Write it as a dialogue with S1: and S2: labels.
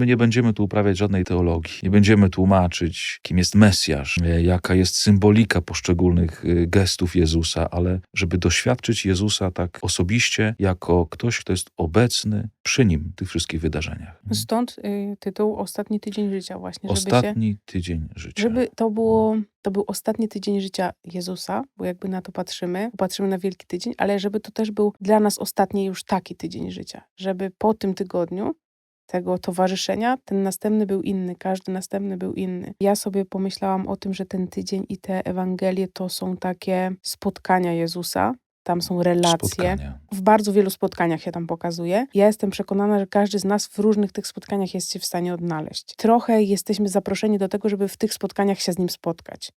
S1: My nie będziemy tu uprawiać żadnej teologii, nie będziemy tłumaczyć, kim jest Mesjasz, e, jaka jest symbolika poszczególnych e, gestów Jezusa, ale żeby doświadczyć Jezusa tak osobiście, jako ktoś, kto jest obecny przy nim w tych wszystkich wydarzeniach.
S2: Stąd y, tytuł Ostatni tydzień życia właśnie, żeby się
S1: Ostatni tydzień życia.
S2: Żeby to było, to był ostatni tydzień życia Jezusa, bo jakby na to patrzymy, patrzymy na Wielki Tydzień, ale żeby to też był dla nas ostatni już taki tydzień życia. Żeby po tym tygodniu tego towarzyszenia, ten następny był inny, każdy następny był inny. Ja sobie pomyślałam o tym, że ten tydzień i te Ewangelie to są takie spotkania Jezusa, tam są relacje.
S1: Spotkania.
S2: W bardzo wielu spotkaniach się tam pokazuje. Ja jestem przekonana, że każdy z nas w różnych tych spotkaniach jest się w stanie odnaleźć. Trochę jesteśmy zaproszeni do tego, żeby w tych spotkaniach się z nim spotkać.